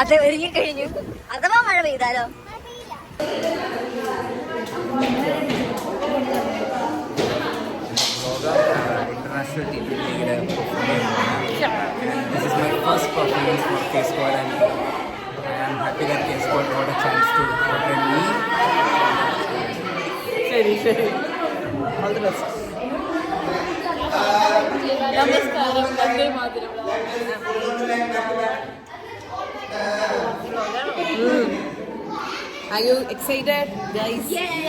അതെ ഒരുങ്ങി കഴിഞ്ഞു അഥവാ മഴ പെയ്താലോ international team league This is my first performance for K Squad and I am happy that K Squad got a chance to represent me. All the best നമസ്കാരം Vande Mataram Are you excited, guys? Yes!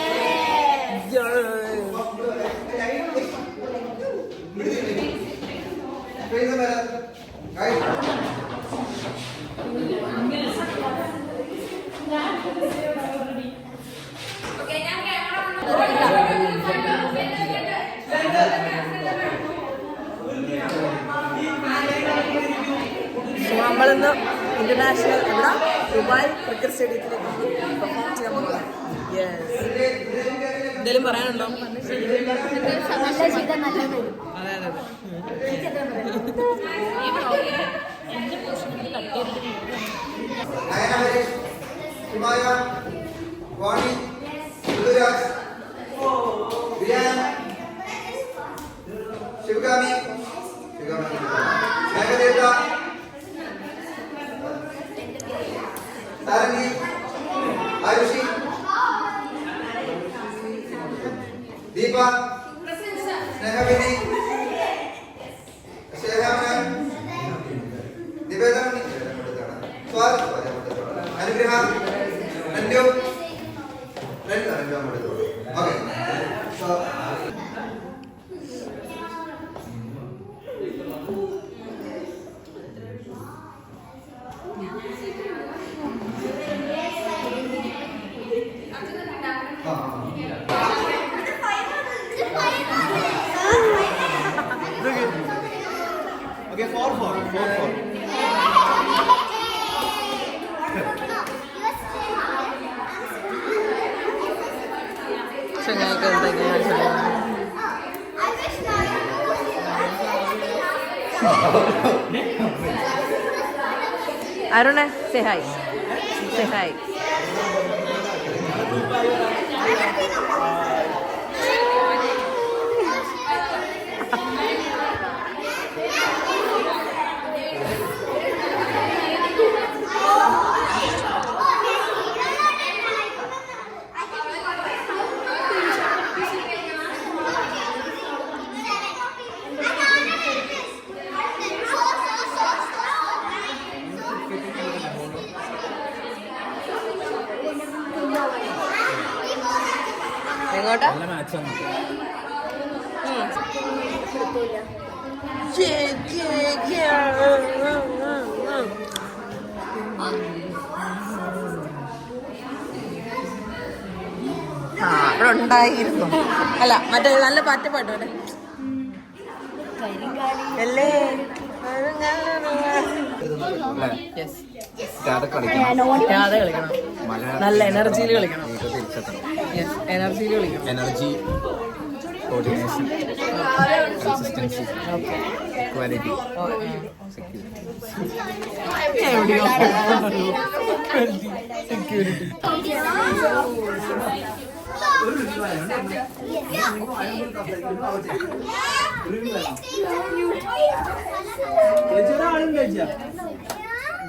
നമ്മളിന്ന് international എവിടെ Dubai cricket സ്റ്റേഡിയത്തിലേക്ക് perform ചെയ്യാൻ പോകുന്നത് എന്തെങ്കിലും പറയാനുണ്ടോ? അതെ ശിവഗാമി ശിവകാമി ശിവകാമി താരംഗി ആയുഷി ദീപ? സ്നേഹവിധി അരുണേ സേ ഹായ് സേ ഹായ് ആ അവിടെ ഉണ്ടായിരുന്നു അല്ല മറ്റേ നല്ല പാട്ട് പാട്ടോ അല്ലേ? യെസ് രാധ കളിക്കണം രാധ കളിക്കണം നല്ല എനർജിയിൽ കളിക്കണം. എനർജിയിൽ കളിക്കണം energy coordination consistency quality security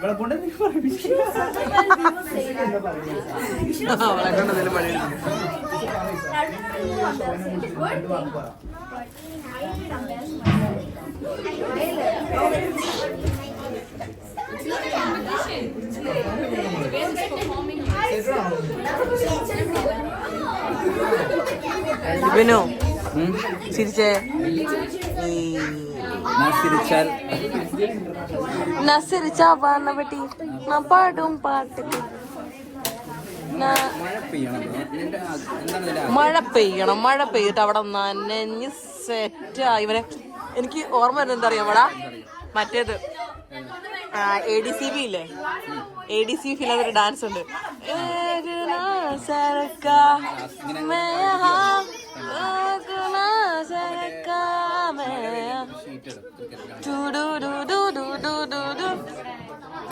അവളെ കൊണ്ട് എന്തെങ്കിലും പണി വിനു ചിരിച്ചേ. നസിരിച്ചാ പാടുന്ന പെട്ടി. ഞാൻ പാടും പാട്ടിട്ട് മഴ പെയ്യണം മഴ പെയ്തിട്ട് അവിടെ നനഞ്ഞ് സെറ്റായി ഇവരെ എനിക്ക് ഓർമ്മ വരുന്നത് എന്താ അറിയാമടാ മറ്റേത്. എ ഡി സി ബി ഇല്ലേ? എ ഡി സി ബി ഒരു ഡാൻസ് ഉണ്ട്.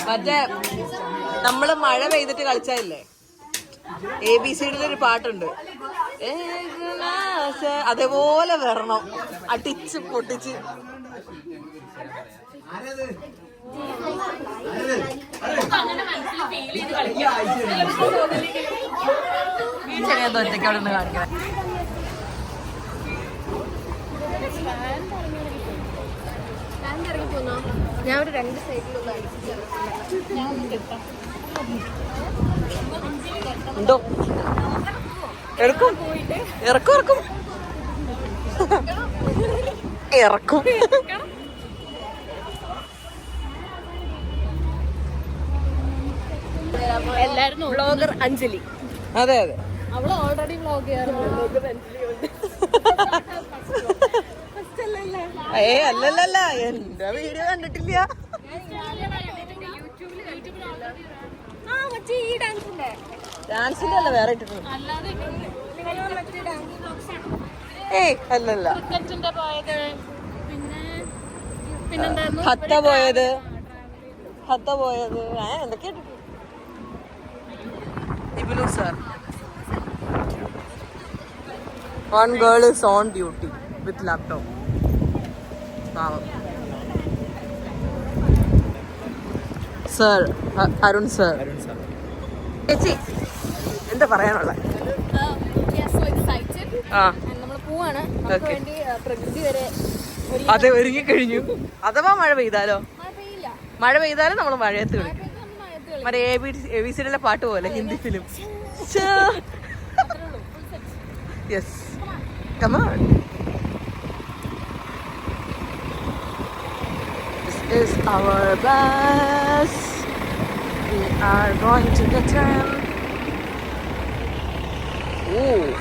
മറ്റേ നമ്മൾ മഴ പെയ്തിട്ട് കളിച്ചായില്ലേ എ ബി സിയുടെ ഒരു പാട്ടുണ്ട്. അതേപോലെ വരണം. അടിച്ച് പൊട്ടിച്ച്. ഞാൻ ഒരു രണ്ട് സൈഡിലുള്ള ഉണ്ടോ? ഇറക്കും ഇറക്കും. ഇറക്കും. ഇറക്കും എല്ലാരും ബ്ലോഗർ അഞ്ജലി. അതെ അതെ. അവൾ ഓൾറെഡി ബ്ലോഗ് ചെയ്യാറുണ്ട്. ഏ അല്ലല്ലല്ല. എന്റെ വീഡിയോ കണ്ടിട്ടില്ല. യൂട്യൂബിൽ ഡാൻസിന്റെ ഡാൻസിന്റെ അല്ല വേറെ ഏയ് അല്ലല്ല. ഹത്ത പോയത്. ഹത്ത പോയത്. ഇബിനു sir. One girl is on duty with laptop പാവം. Sir Arun sir Arun sir ചേച്ചി എന്താ പറയാനുള്ള വരെ ഒരു അതെ ഒരുങ്ങി കഴിഞ്ഞു. അഥവാ മഴ പെയ്താലോ? മഴ പെയ്താലും നമ്മൾ മഴയത്ത് വിളിക്കും മറ്റേ എ ബി എ ബി സിയിലെ പാട്ട് പോലെ Hindi film. Yes This is our bus. we are going to the tram. Ooh.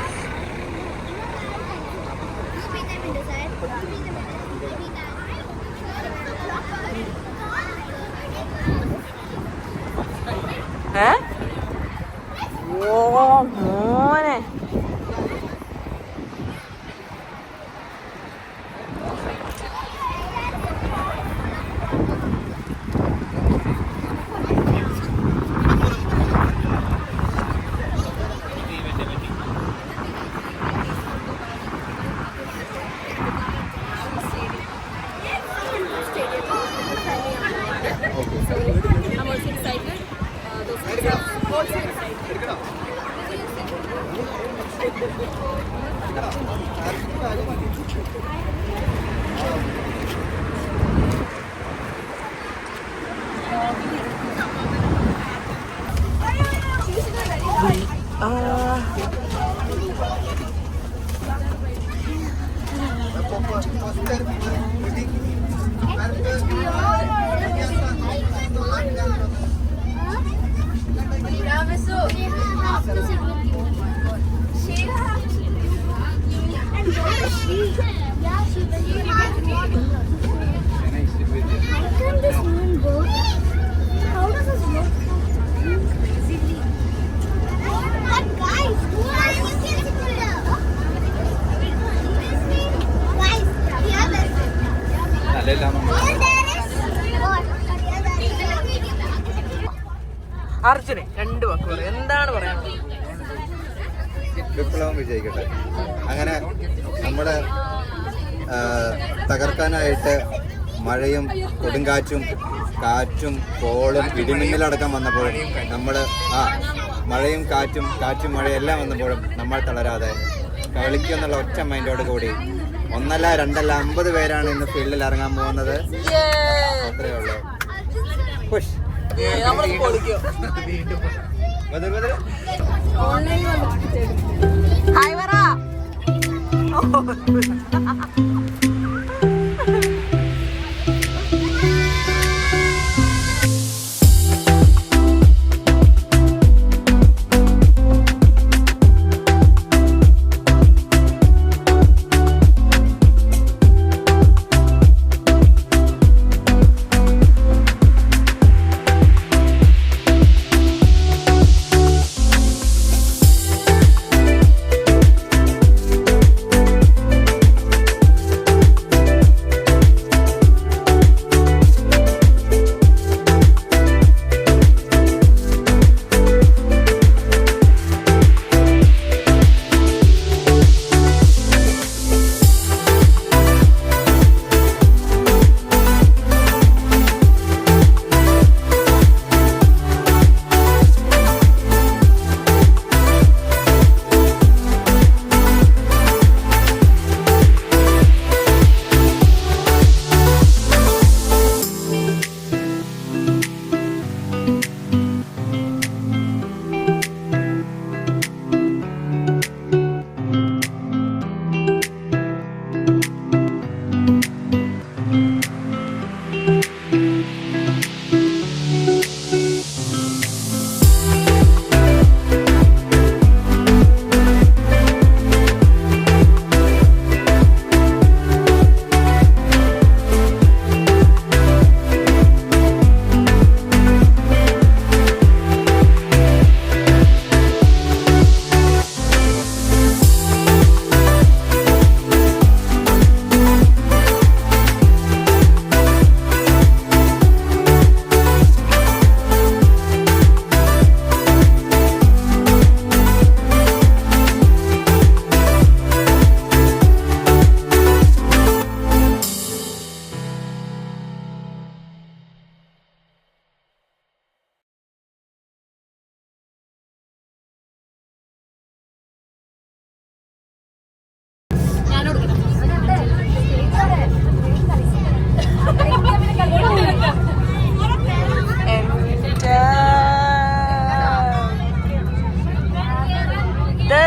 Huh? Whoa, morning. Thank you. അർജുനെ രണ്ട് വാക്ക് എന്താണ് പറയുന്നത് വിപ്ലവം വിജയിക്കട്ടെ. അങ്ങനെ നമ്മുടെ തകർക്കാനായിട്ട് മഴയും കൊടുങ്കാറ്റും കാറ്റും കോളും ഇടിമിന്നലടക്കം വന്നപ്പോൾ നമ്മൾ ആ മഴയും കാറ്റും കാറ്റും മഴയും എല്ലാം വന്നപ്പോഴും നമ്മൾ തളരാതെ കളിക്കുന്നുള്ള ഒറ്റ മൈൻഡോട് കൂടി ഒന്നല്ല രണ്ടല്ല അമ്പത് പേരാണ് ഇന്ന് ഫീൽഡിൽ ഇറങ്ങാൻ പോകുന്നത്. അത്രേ ഉള്ളൂ. പുഷ് നമ്മൾ പൊളിക്കും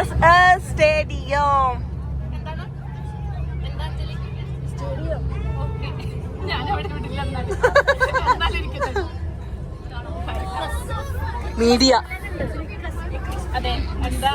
is a stadium. മീഡിയ അതെ എന്താ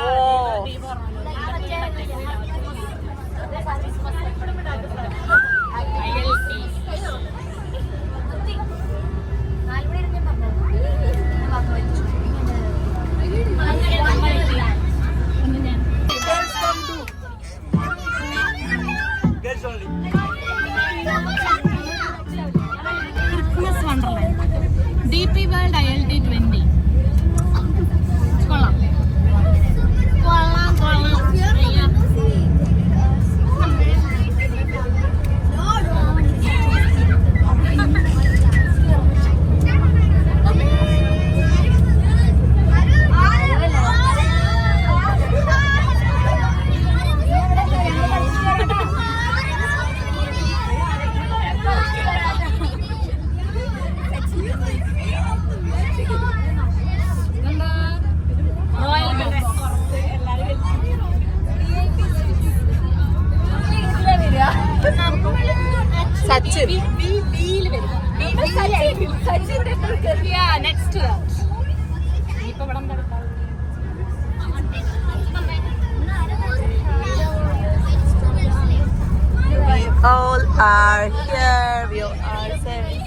all are here. We are safe.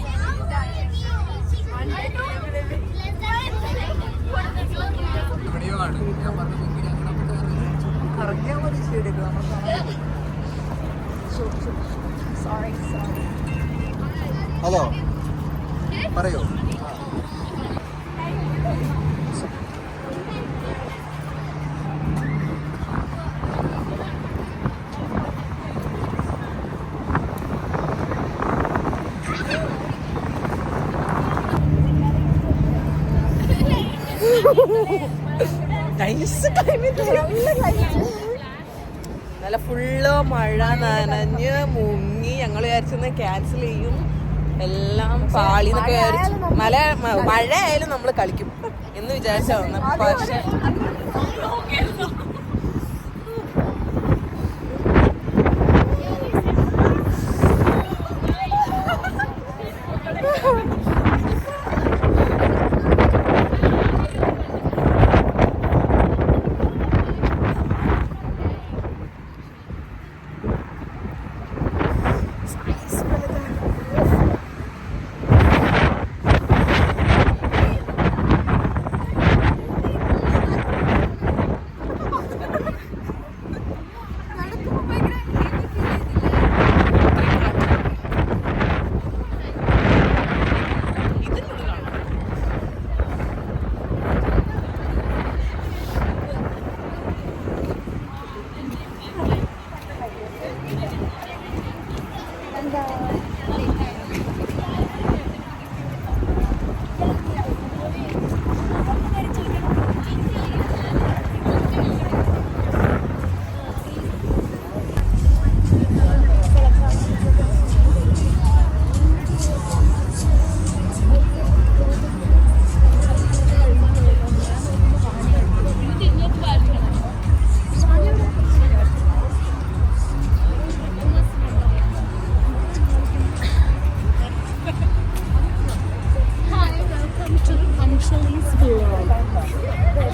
Hello പറയൂ നൈസ് ക്ലൈമറ്റ് നല്ല ഫുള്ള് മഴ നനഞ്ഞ് മുങ്ങി. ഞങ്ങൾ വിചാരിച്ചെന്ന് ക്യാൻസൽ ചെയ്യും. എല്ലാം പാളി എന്നൊക്കെ വിചാരിച്ചു മല മഴ ആയാലും നമ്മൾ കളിക്കും. എന്ന് വിചാരിച്ചാ പക്ഷെ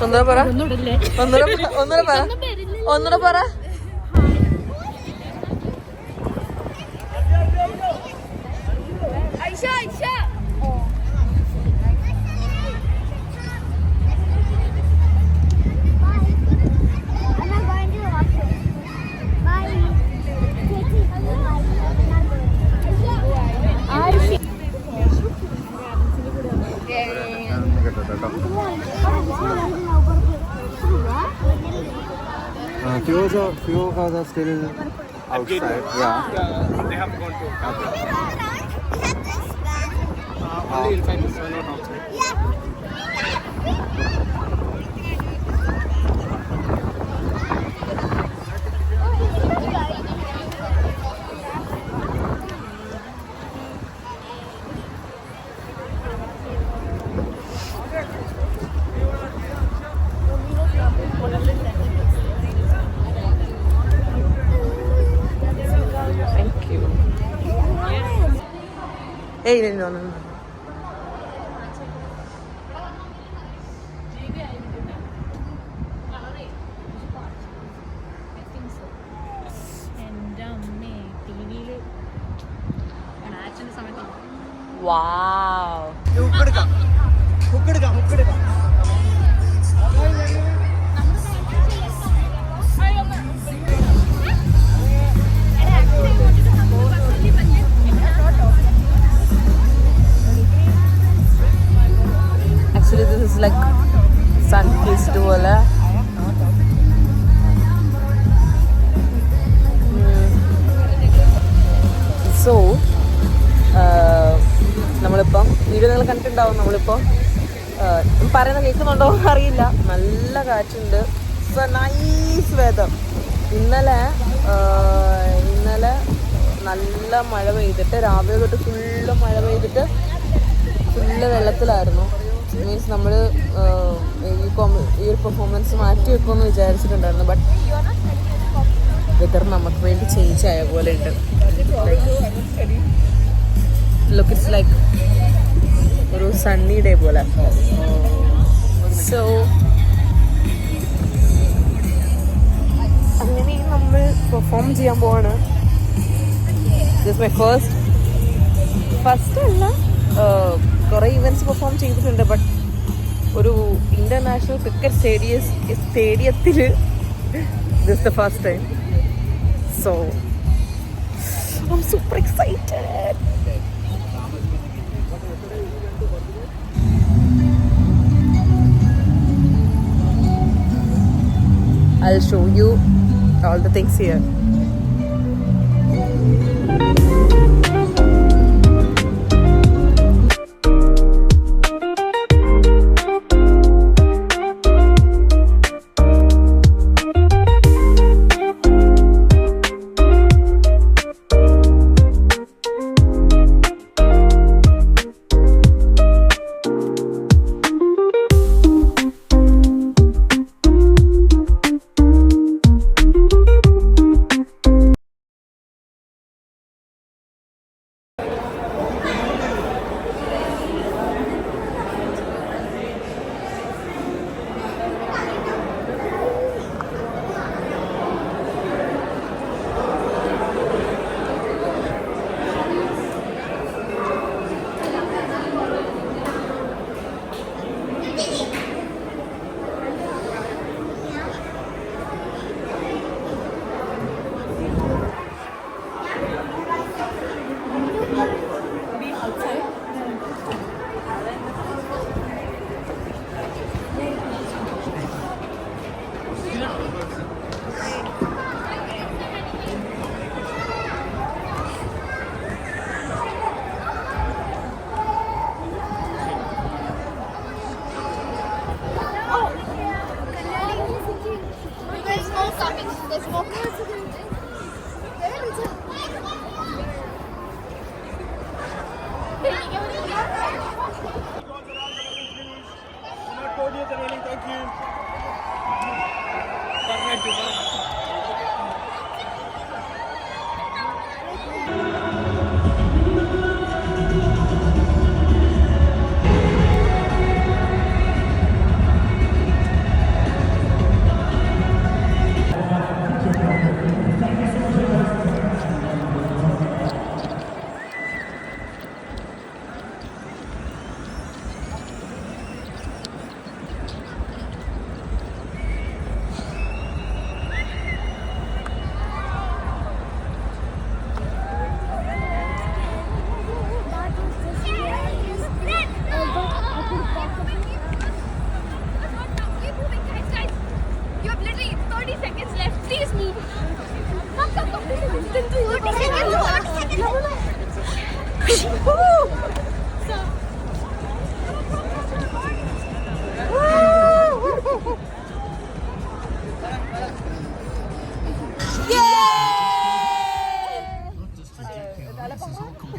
ഒന്നുകൂടെ പറ. ഒന്നര ഒന്നുകൂടെ പറ. ഒന്നുകൂടെ പറ. കേട്ടോ കേട്ടോ Uh, few of the few of us are still outside. Yeah. They have gone to Uh, only inside this one, not outside. Thank എഴുതി തോന്നുന്നു വാവ് ഹുക്കെടുക്കാം ഹുക്കെടുക്കാം ഹുക്കെടുക്കാം ഫീസ്റ്റ് പോലെ സോ നമ്മളിപ്പം വീഡിയോ നിങ്ങൾ കണ്ടിട്ടുണ്ടാവും. നമ്മളിപ്പോൾ പറയുന്ന കേൾക്കുന്നുണ്ടോ അറിയില്ല. നല്ല കാറ്റുണ്ട്. നൈസ് വെതർ ഇന്നലെ ഇന്നലെ നല്ല മഴ പെയ്തിട്ട് രാവിലെ തൊട്ട് ഫുള്ള് മഴ പെയ്തിട്ട് ഫുള്ള് വെള്ളത്തിലായിരുന്നു. മീൻസ് നമ്മൾ ഈ കോമ- ഈ ഒരു പെർഫോമൻസ് മാറ്റി വെക്കുമെന്ന് വിചാരിച്ചിട്ടുണ്ടായിരുന്നു. ബട്ട് വെതർ നമുക്ക് വേണ്ടി ചേഞ്ച് ആയ പോലെ ഉണ്ട്. ലുക്ക് ഇറ്റ്സ് ലൈക്ക് ഒരു സണ്ണി ഡേ പോലെ. സോ അങ്ങനെ നമ്മൾ പെർഫോം ചെയ്യാൻ പോവാണ്. ദിസ് മൈ ഫസ്റ്റ് ഫസ്റ്റ് അല്ല കുറേ ഇവന്റ്സ് പെർഫോം ചെയ്തിട്ടുണ്ട് ബട്ട് ഒരു ഇന്റർനാഷണൽ ക്രിക്കറ്റ് സ്റ്റേഡിയസ് സ്റ്റേഡിയത്തിൽ this the first time so I'm super excited. I'll show you all the things here.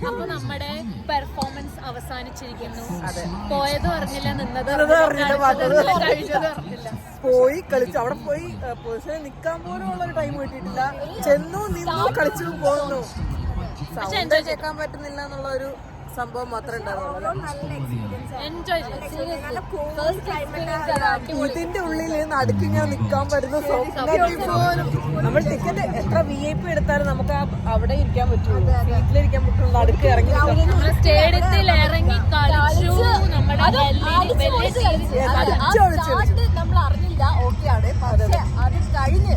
അപ്പൊ നമ്മുടെ പെർഫോമൻസ് അവസാനിച്ചിരിക്കുന്നു. പോയത് നിന്നത് പോയി കളിച്ചു. അവിടെ പോയി പൊസിഷനിൽ നിൽക്കാൻ പോലും ഉള്ള ഒരു ടൈം കിട്ടിയിട്ടില്ല. ചെന്നു നിന്നു കളിച്ചു പോന്നു. സൗണ്ട് കേൾക്കാൻ പറ്റുന്നില്ല എന്നുള്ള ഒരു സംഭവം മാത്രമേ ഉണ്ടാവുള്ളൂ എൻജോയ് ഇതിന്റെ ഉള്ളിൽ നടുക്ക് ഇങ്ങനെ നിൽക്കാൻ വരുന്ന നമ്മൾ ടിക്കറ്റ് എത്ര വി ഐ പി എടുത്താലും നമുക്ക് ആ അവിടെ ഇരിക്കാൻ പറ്റുള്ളൂ. സീറ്റിലിരിക്കാൻ പറ്റുള്ളൂ. നടുക്ക് ഇറങ്ങി സ്റ്റേഡിയത്തിൽ ഇറങ്ങി കളിച്ചു. നമ്മൾ അറിഞ്ഞില്ല ഓക്കെയാണ് പക്ഷെ അത് കഴിഞ്ഞ്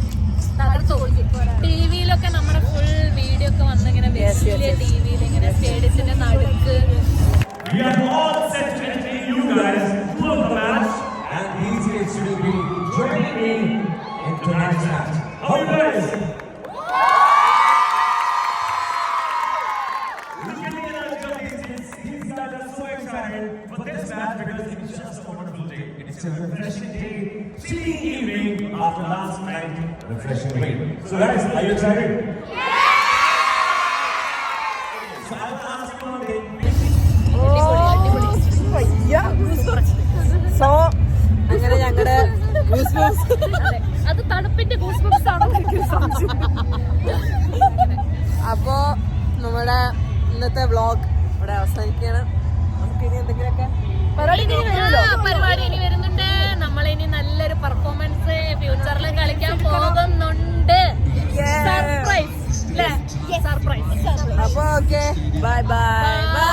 ടിവിയിലൊക്കെ നമ്മുടെ ഫുൾ വീഡിയോ ഒക്കെ വന്ന് ഇങ്ങനെ വലിയ ടിവിയിൽ ഇങ്ങനെ സ്റ്റേഡിയത്തിന്റെ നടുക്ക് We are all set to you guys through the match, and these kids will be joining me in tonight's match. How are you guys? Refreshing rain. So guys, are you excited? So I will ask you one day. So അങ്ങനെ ഞങ്ങളുടെ അത് തണുപ്പിന്റെ goosebumps ആണോ എന്ന് എനിക്ക് സംശയം. അപ്പോ നമ്മുടെ ഇന്നത്തെ വ്ളോഗ് ഇവിടെ അവസാനിക്കുകയാണ് നമുക്ക് ഇനി എന്തെങ്കിലുമൊക്കെ പരിപാടി ഇനി വരുമല്ലോ പരിപാടി ഇനി വരുന്നുണ്ട് നമ്മൾ ഇനി നല്ലൊരു പെർഫോമൻസ് ഫ്യൂച്ചറിൽ കളിക്കാൻ പോകുന്നുണ്ട്. സർപ്രൈസ് സർപ്രൈസ് സർപ്രൈസ് അപ്പൊ ഓക്കെ ബൈ ബൈ ബൈ